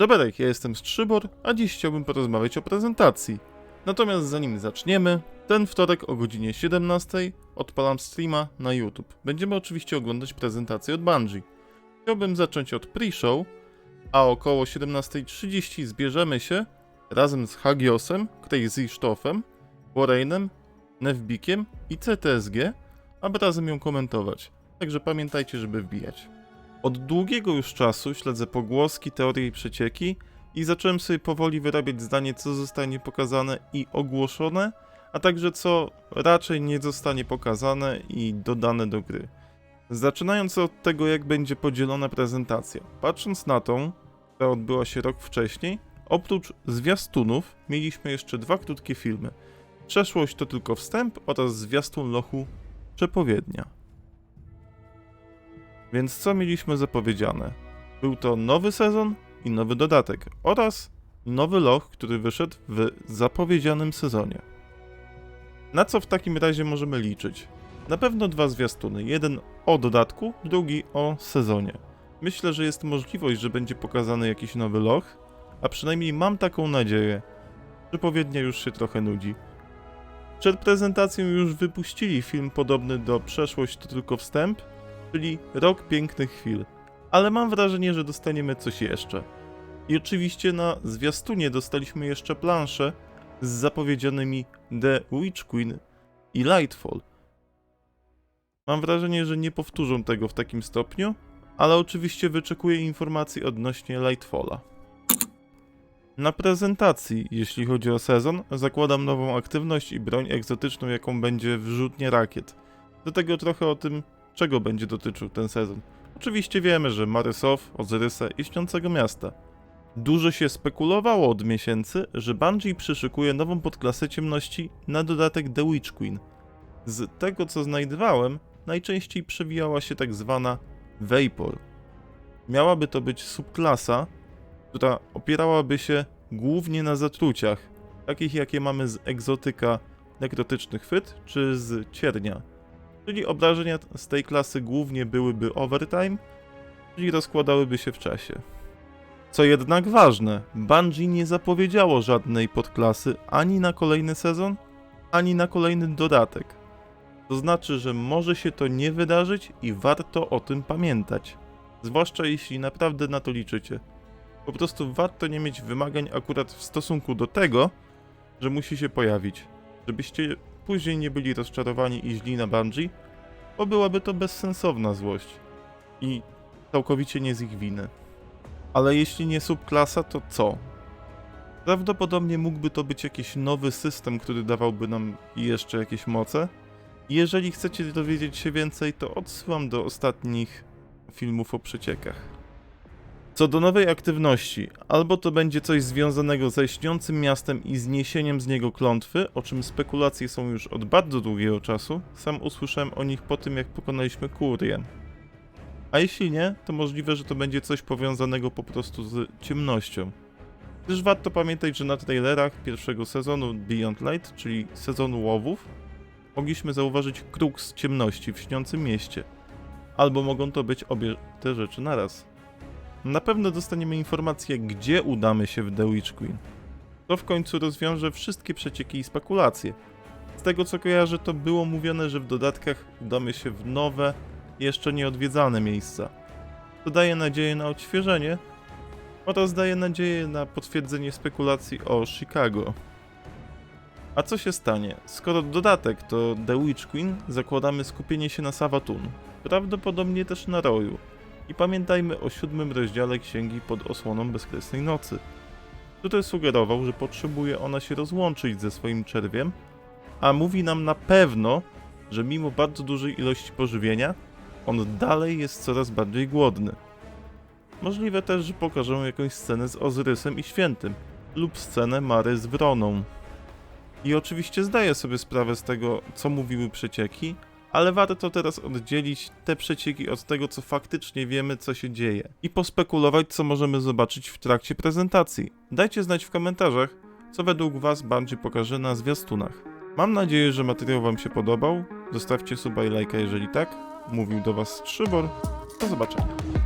Doberek, ja jestem Strzybor, a dziś chciałbym porozmawiać o prezentacji. Natomiast zanim zaczniemy, ten wtorek o godzinie 17 odpalam streama na YouTube. Będziemy oczywiście oglądać prezentację od Bungie. Chciałbym zacząć od pre-show, a około 17.30 zbierzemy się razem z Hagiosem, Crazy Stoffem, Warrenem, Nevbikiem i CTSG, aby razem ją komentować. Także pamiętajcie, żeby wbijać. Od długiego już czasu śledzę pogłoski, teorie i przecieki i zacząłem sobie powoli wyrabiać zdanie, co zostanie pokazane i ogłoszone, a także co raczej nie zostanie pokazane i dodane do gry. Zaczynając od tego, jak będzie podzielona prezentacja. Patrząc na tą, która odbyła się rok wcześniej, oprócz zwiastunów mieliśmy jeszcze dwa krótkie filmy. Przeszłość to tylko wstęp oraz zwiastun lochu przepowiednia. Więc co mieliśmy zapowiedziane? Był to nowy sezon i nowy dodatek oraz nowy loch, który wyszedł w zapowiedzianym sezonie. Na co w takim razie możemy liczyć? Na pewno dwa zwiastuny. Jeden o dodatku, drugi o sezonie. Myślę, że jest możliwość, że będzie pokazany jakiś nowy loch, a przynajmniej mam taką nadzieję. Przepowiednia już się trochę nudzi. Przed prezentacją już wypuścili film podobny do Przeszłość to tylko wstęp, czyli Rok Pięknych Chwil. Ale mam wrażenie, że dostaniemy coś jeszcze. I oczywiście na zwiastunie dostaliśmy jeszcze planszę z zapowiedzianymi The Witch Queen i Lightfall. Mam wrażenie, że nie powtórzą tego w takim stopniu, ale oczywiście wyczekuję informacji odnośnie Lightfalla. Na prezentacji, jeśli chodzi o sezon, zakładam nową aktywność i broń egzotyczną, jaką będzie wrzutnie rakiet. Do tego trochę o tym, czego będzie dotyczył ten sezon. Oczywiście wiemy, że Marysow, Ozyrysa i Śniącego Miasta. Dużo się spekulowało od miesięcy, że Bungie przyszykuje nową podklasę ciemności na dodatek The Witch Queen. Z tego co znajdowałem, najczęściej przewijała się tak zwana Vapor. Miałaby to być subklasa, która opierałaby się głównie na zatruciach, takich jakie mamy z egzotyka nekrotyczny chwyt czy z ciernia. Czyli obrażenia z tej klasy głównie byłyby overtime, czyli rozkładałyby się w czasie. Co jednak ważne, Bungie nie zapowiedziało żadnej podklasy ani na kolejny sezon, ani na kolejny dodatek. To znaczy, że może się to nie wydarzyć i warto o tym pamiętać. Zwłaszcza jeśli naprawdę na to liczycie. Po prostu warto nie mieć wymagań akurat w stosunku do tego, że musi się pojawić. Żebyście później nie byli rozczarowani i źli na Bungie, bo byłaby to bezsensowna złość. I całkowicie nie z ich winy. Ale jeśli nie subklasa, to co? Prawdopodobnie mógłby to być jakiś nowy system, który dawałby nam jeszcze jakieś moce. Jeżeli chcecie dowiedzieć się więcej, to odsyłam do ostatnich filmów o przeciekach. Co do nowej aktywności, albo to będzie coś związanego ze śniącym miastem i zniesieniem z niego klątwy, o czym spekulacje są już od bardzo długiego czasu. Sam usłyszałem o nich po tym, jak pokonaliśmy Kurię. A jeśli nie, to możliwe, że to będzie coś powiązanego po prostu z ciemnością. Też warto pamiętać, że na trailerach pierwszego sezonu Beyond Light, czyli sezonu łowów, mogliśmy zauważyć kruk z ciemności w śniącym mieście. Albo mogą to być obie te rzeczy naraz. Na pewno dostaniemy informację, gdzie udamy się w The Witch Queen. To w końcu rozwiąże wszystkie przecieki i spekulacje. Z tego co kojarzę, to było mówione, że w dodatkach udamy się w nowe, jeszcze nieodwiedzane miejsca. To daje nadzieję na odświeżenie oraz daje nadzieję na potwierdzenie spekulacji o Chicago. A co się stanie? Skoro dodatek to The Witch Queen, zakładamy skupienie się na Savatun, prawdopodobnie też na Roju. I pamiętajmy o siódmym rozdziale księgi pod osłoną bezkresnej nocy. Tutaj sugerował, że potrzebuje ona się rozłączyć ze swoim czerwiem, a mówi nam na pewno, że mimo bardzo dużej ilości pożywienia, on dalej jest coraz bardziej głodny. Możliwe też, że pokażą jakąś scenę z Ozyrysem i Świętym, lub scenę Mary z Wroną. I oczywiście zdaję sobie sprawę z tego, co mówiły przecieki, ale warto teraz oddzielić te przecieki od tego, co faktycznie wiemy, co się dzieje i pospekulować, co możemy zobaczyć w trakcie prezentacji. Dajcie znać w komentarzach, co według Was Bungie pokaże na zwiastunach. Mam nadzieję, że materiał Wam się podobał. Zostawcie suba i lajka, jeżeli tak. Mówił do Was Szybor. Do zobaczenia.